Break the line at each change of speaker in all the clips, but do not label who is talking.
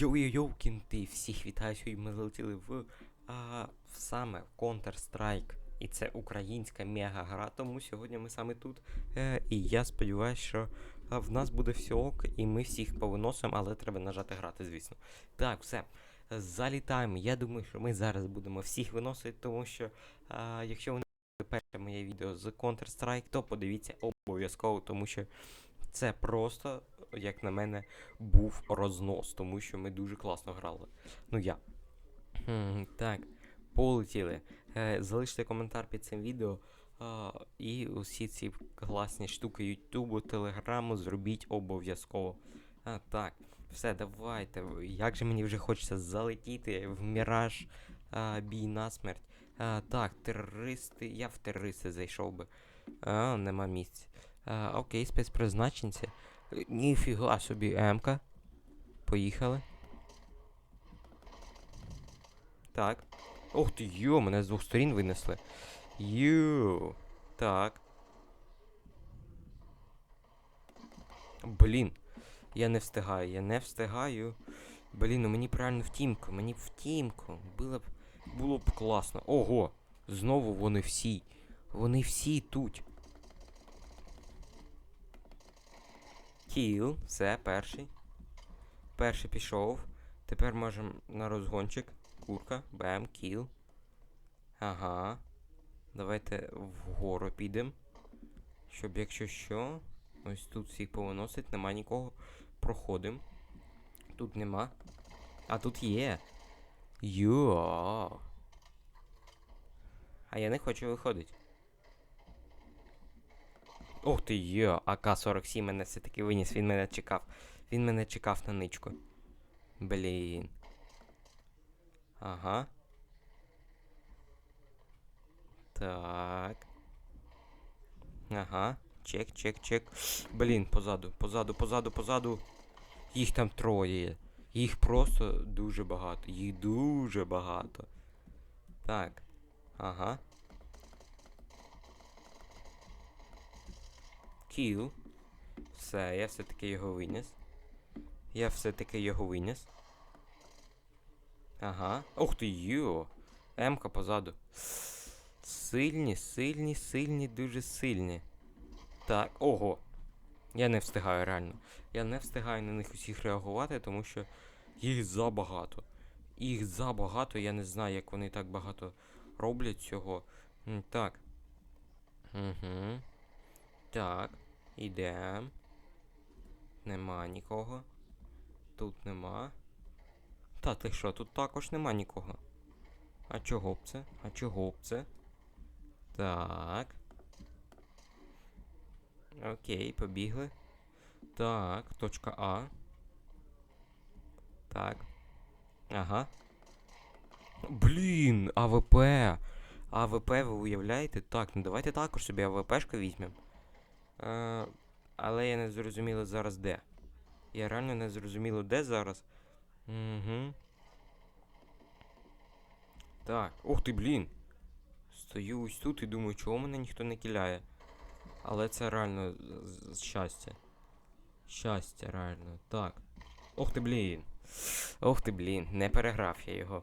Йоу-йоу, кінти, всіх вітаю, сьогодні ми залетіли в, а, в саме Counter-Strike. І це українська мега гра, тому сьогодні ми саме тут. Е, і я сподіваюся, що а, в нас буде все ок, і ми всіх повиносимо, але треба нажати грати, звісно. Так, все. Залітаємо. Я думаю, що ми зараз будемо всіх виносити, тому що а, якщо ви не бачили перше моє відео з Counter-Strike, то подивіться обов'язково, тому що це просто, як на мене, був рознос, тому що ми дуже класно грали. Ну я. Так, полетіли. Е, залиште коментар під цим відео. І усі ці класні штуки Ютубу, Телеграму зробіть обов'язково. А, так, все, давайте. Як же мені вже хочеться залетіти в міраж а, бій насмерть. А, так, терористи. Я в терористи зайшов би. А, нема місць. А, окей, спецпризначенці. Е, Ніфіга собі М-ка. Поїхали. Так. Ох ти, йо, мене з двох сторін винесли. Йо. Так. Блін. Я не встигаю, я не встигаю. Блін, ну мені правильно втімку, мені втімку. Було б, було б класно. Ого! Знову вони всі. Вони всі тут. Кіл, все, перший. Перший пішов. Тепер можемо на розгончик. Курка, бем, кіл. Ага. Давайте вгору підемо. Щоб якщо що. Ось тут всіх повиносить, нема нікого. Проходимо. Тут нема. А тут є. Йо. А я не хочу виходити. Ох ти йо, АК-47 мене все-таки виніс, він мене чекав. Він мене чекав на ничку. Блін. Ага. Так. Ага. Чек, чек, чек. Блін, позаду, позаду, позаду, позаду. Їх там троє. Їх просто дуже багато. Їх дуже багато. Так. Ага. Кіл. Все, я все-таки його виніс. Я все-таки його виніс. Ага. Ух ти, йо. Емка позаду. Сильні, сильні, сильні, дуже сильні. Так, ого. Я не встигаю реально. Я не встигаю на них усіх реагувати, тому що їх забагато. Їх забагато, я не знаю, як вони так багато роблять цього. Так. Угу. Так. Ідем. Нема нікого. Тут нема. Та ти що, тут також нема нікого. А чого б це? А чого б це? Так. Окей, побігли. Так, точка А. Так. Ага. Блін, АВП. АВП, ви уявляєте? Так, ну давайте також собі АВПшку візьмемо. Е, але я не зрозуміло зараз де. Я реально не зрозуміло де зараз. Угу. Так, ух ти, блін. Стою ось тут і думаю, чого мене ніхто не кіляє. Але це реально щастя. Щастя, реально. Так. Ох ти, блін. Ох ти, блін, не переграв я його.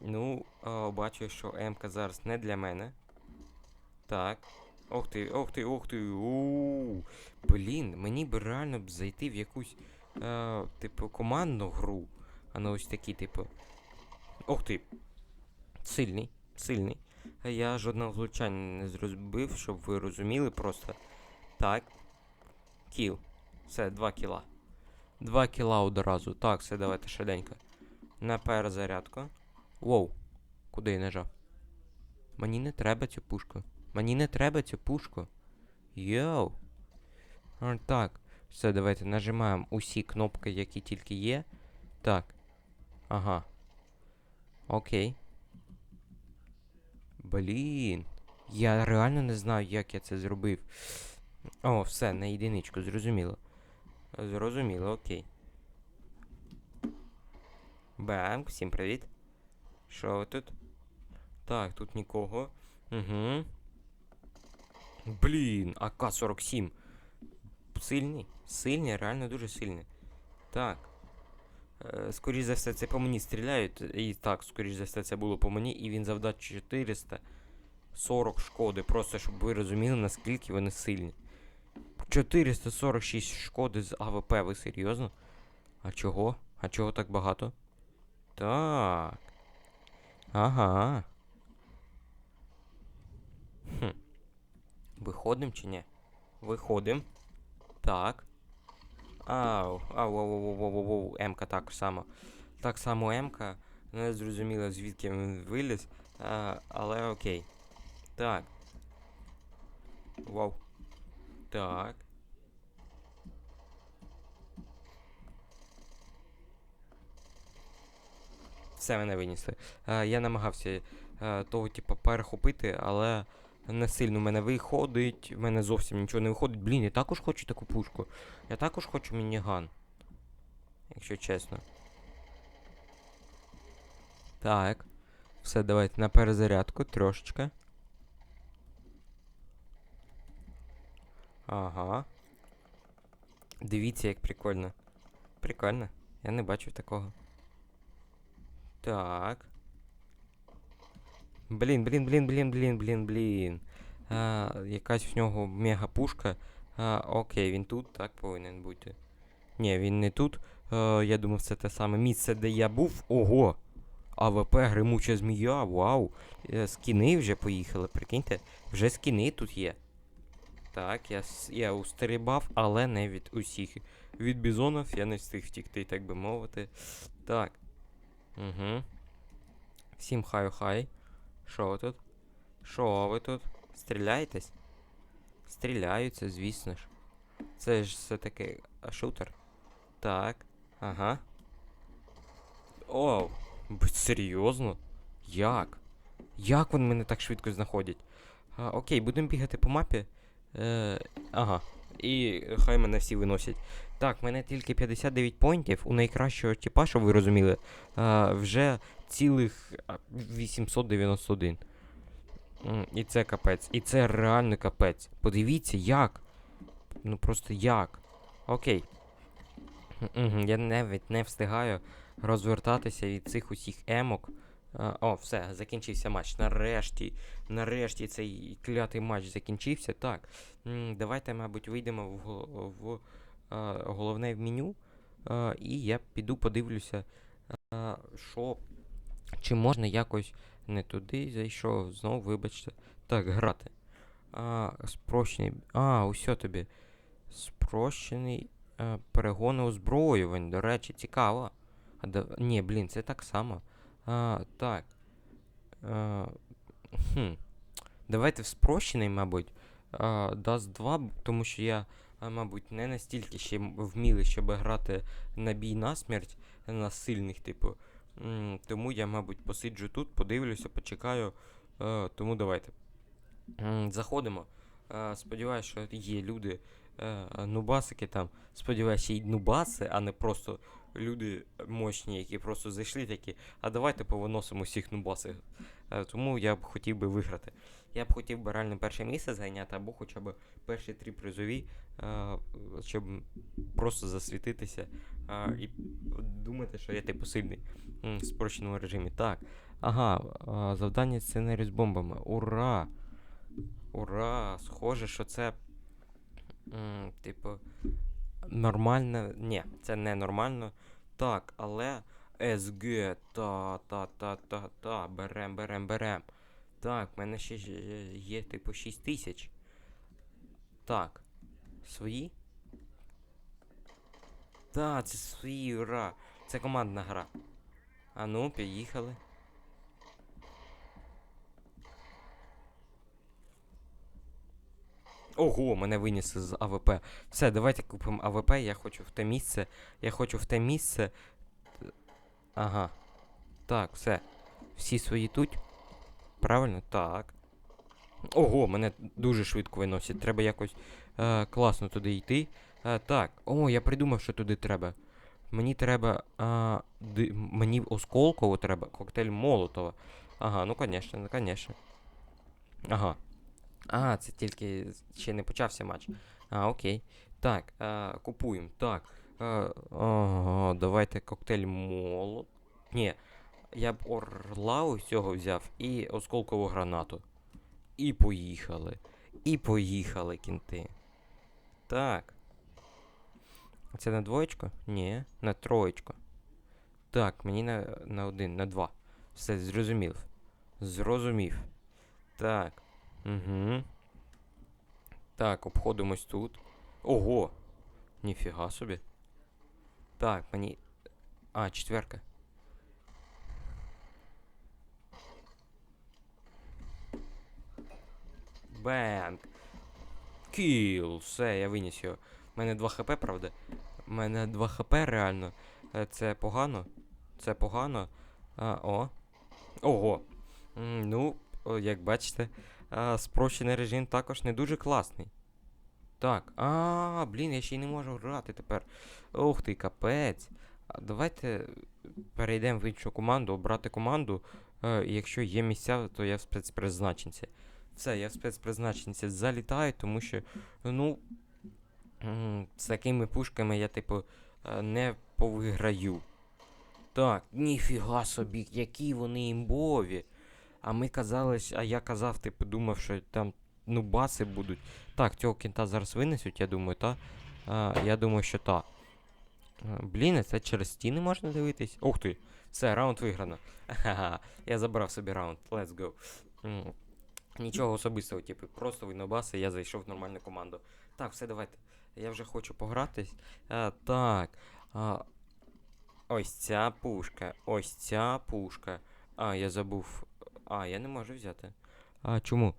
Ну, а, бачу, що МК зараз не для мене. Так. Ох ти, ох ти, ох ти. у Блін, мені би реально б зайти в якусь, е, типу, командну гру. А не ось такі, типу. Ох ти. Сильний, сильний. А Я жодного влучання не зробив, щоб ви розуміли просто. Так. Кіл. Все, два кіла. Два кіла одразу. Так, все, давайте швиденько. На перезарядку. Воу. Куди я нажав? Мені не треба цю пушку. Мені не треба цю пушку. Йоу. Так. Все, давайте нажимаємо усі кнопки, які тільки є. Так. Ага. Окей. Блін. Я реально не знаю, як я це зробив. О, все, на єдиничку, зрозуміло. Зрозуміло, окей. Бам, всім привіт. Що тут? Так, тут нікого. Угу. Блін, АК-47. Сильний. Сильний, реально дуже сильний. Так. Е, скоріш за все, це по мені стріляють. І так, скоріш за все, це було по мені, і він завдав 440 шкоди. Просто щоб ви розуміли, наскільки вони сильні. 446 шкоди з АВП, ви серйозно? А чого? А чого так багато? Так. Ага. Хм. Виходим чи ні? Виходим. Так. Ау, ау, ау, ау, ау, ау, ау, М-ка так само. Так само М-ка. Не зрозуміло, звідки він виліз. А, але окей. Так. Вау. Так. Все мене винесли. Е, я намагався е, того, типу, перехопити, але не сильно в мене виходить. В мене зовсім нічого не виходить. Блін, я також хочу таку пушку. Я також хочу мініган. Якщо чесно. Так. Все, давайте на перезарядку трошечки. Ага. Дивіться, як прикольно. Прикольно. Я не бачив такого. Так. Блін, блін, блін, блін, блін, блін, блін. А, якась в нього мега пушка. А, окей, він тут, так повинен бути. Ні, він не тут. Е, я думав, це те саме місце, де я був. Ого! АВП, гримуча змія, вау. Е, скіни вже поїхали, прикиньте. Вже скіни тут є. Так, я, я устрибав, але не від усіх. Від бізонів я не встиг втікти, так би мовити. Так. Угу. Всім хай-хай. Що ви тут? Що ви тут? Стріляєтесь? Стріляються, звісно ж. Це ж все-таки шутер. Так. Ага. О, будь серйозно? Як? Як вони мене так швидко знаходять? А, окей, будемо бігати по мапі. Е, ага. І хай мене всі виносять. Так, мене тільки 59 поінтів. У найкращого типа, щоб ви розуміли, а, вже цілих 891. І це капець. І це реально капець. Подивіться, як. Ну просто як. Окей. Я навіть не встигаю розвертатися від цих усіх емок. О, все, закінчився матч. Нарешті. Нарешті цей клятий матч закінчився. Так. Давайте, мабуть, вийдемо в, в а, головне меню. А, і я піду подивлюся, що. Чи можна якось не туди зайшов, знову, вибачте. Так, грати. А, спрощений. А, усьо тобі. Спрощений перегони озброювань. До речі, цікаво. А, да, ні, блін, це так само. А, так. А, хм. Давайте в спрощений, мабуть. А, Dust 2, тому що я, мабуть, не настільки ще вмілий, щоб грати на бій на смерть на сильних, типу. Тому я, мабуть, посиджу тут, подивлюся, почекаю. Е, тому давайте. Заходимо. Е, Сподіваюсь, що є люди, нубасики там. Сподіваюся, і нубаси, а не просто люди мощні, які просто зайшли такі. А давайте повиносимо всіх нубасів. Е, Тому я б хотів би виграти. Я б хотів би реально перше місце зайняти, або хоча б перші три призові, е, щоб просто засвітитися е, і думати, що я типу сильний в спрощеному режимі. Так. Ага, завдання сценарію з бомбами. Ура! Ура! Схоже, що це. типу. Нормально. Ні, це не нормально. Так, але. СГ. Та, та, та, та, та. Берем, берем, берем. Так, в мене ще є, типу, 6 тисяч. Так. Свої? Та, це свої, ура! Це командна гра. А ну, поїхали. Ого, мене винесли з АВП. Все, давайте купимо АВП. Я хочу в те місце. Я хочу в те місце. Ага. Так, все. Всі свої тут. Правильно? Так. Ого, мене дуже швидко виносять. Треба якось е, класно туди йти. Е, так. О, я придумав, що туди треба. Мені треба. А, ди, мені осколково треба. Коктейль Молотова. Ага, ну конечно, ну конечно. Ага. А, це тільки ще не почався матч. А, окей. Так, е, купуємо. Так. Ага, давайте коктейль молот. Ні, я б орла цього взяв і осколкову гранату. І поїхали. І поїхали, кінти. Так. Це на двоєчку? Ні, на троєчку. Так, мені на, на один, на два. Все, зрозумів. Зрозумів. Так. Угу. Так, обходимось тут. Ого! Ніфіга собі. Так, мені. А, четверка. Бенк. Кіл. Все, я виніс його. У мене 2 хп, правда? У мене 2 хп реально. Е, Це погано. Це погано. А, о. Ого. Ну, як бачите, а, спрощений режим також не дуже класний. Так. А, блін, я ще й не можу грати тепер. Ух ти, капець. А, Давайте перейдемо в іншу команду, обрати команду. Е, якщо є місця, то я в спецпризначенці. Все, я в спецпризначенці залітаю, тому що, ну, з такими пушками я, типу, е, не повиграю. Так, ніфіга собі, які вони імбові. А ми казали, а я казав, типу, думав, що там ну баси будуть. Так, цього кінта зараз винесуть, я думаю, та. А, я думаю, що та. Блін, це через стіни можна дивитись. Ух ти! Все, раунд виграно. Я забрав собі раунд. Let's go. Нічого особистого, типу, просто винобаси, я зайшов в нормальну команду. Так, все, давайте. Я вже хочу погратись. А, так. А, ось ця пушка. Ось ця пушка. А, я забув. А, я не можу взяти. А чому?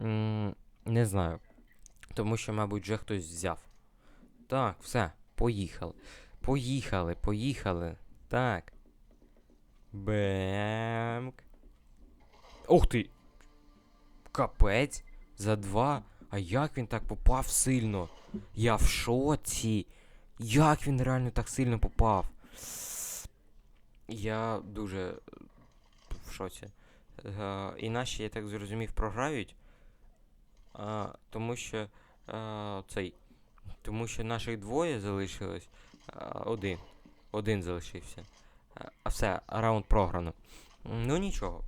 м не знаю. Тому що, мабуть, вже хтось взяв. Так, все, поїхали. Поїхали, поїхали. Так. Бемк. Ух ти! Капець! За два. А як він так попав сильно? Я в шоці. Як він реально так сильно попав? Я дуже в шоці. Е, і наші, я так зрозумів, програють. А, тому що а, цей. Тому що наших двоє залишилось. А, один. Один залишився. А, все, раунд програно. Ну нічого.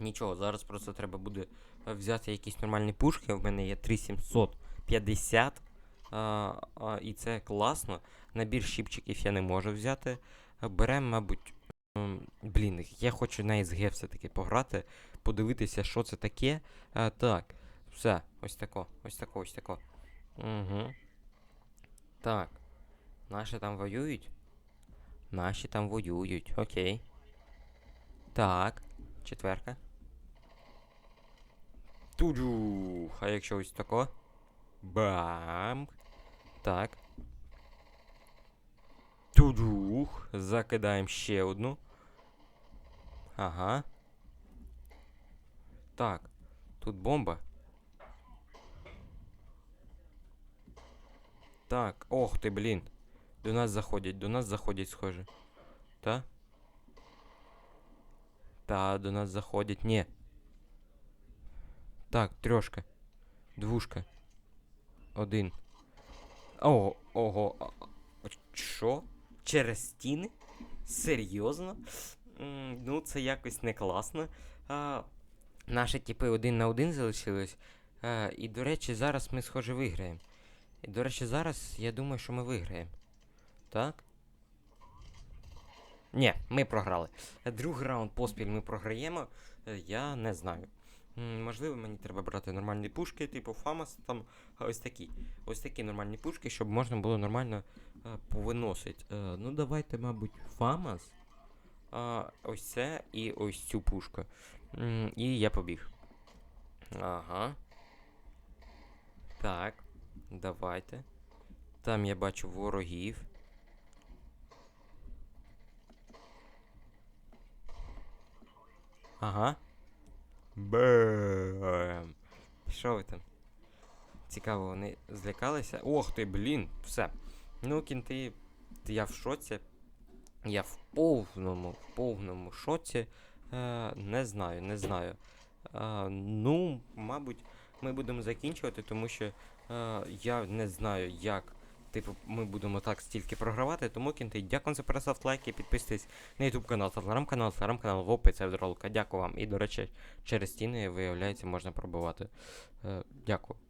Нічого, зараз просто треба буде е, взяти якісь нормальні пушки. У мене є 3750. А, а, і це класно. Набір щіпчиків я не можу взяти. Беремо, мабуть. М, Блін, я хочу на SG все-таки пограти, подивитися, що це таке. А, так, все, ось тако, ось тако, ось тако. Угу. Так. Наші там воюють? Наші там воюють, окей. Так, четверка. Туджух, а якщо ось тако? Бам. Так. Туджух. Закидаємо ще одну. Ага. Так. Тут бомба. Так, ох ти, блін. До нас заходять, до нас заходять, схоже. Та? Та, до нас заходять. Ні. Так, трьошка. Двушка. Один. Ого, ого. Що? Через стіни? Серйозно? Ну, це якось не класно. А, наші типи один на один залишились. А, і, до речі, зараз ми, схоже, виграємо. І, до речі, зараз я думаю, що ми виграємо. Так? Ні, ми програли. Другий раунд поспіль ми програємо. Е, Я не знаю. Можливо, мені треба брати нормальні пушки, типу Фамас, там ось такі. Ось такі нормальні пушки, щоб можна було нормально е, повиносити. Е, ну, давайте, мабуть, Фамас. А, ось це і ось цю пушку. М, і я побіг. Ага. Так. Давайте. Там я бачу ворогів. Ага. Бем. Що ви там? Цікаво, вони злякалися. Ох ти, блін, все. Ну, кінти, я в шоці. Я в повному, в повному шоці. Е, не знаю, не знаю. Е, ну, мабуть, ми будемо закінчувати, тому що е, я не знаю, як типу, ми будемо так стільки програвати, тому кінти, дякую за переслав лайки, підписуйтесь на YouTube канал, телеграм-канал, телеграм-канал в описі ролика. Дякую вам. І, до речі, через стіни, виявляється, можна пробувати. Е, дякую.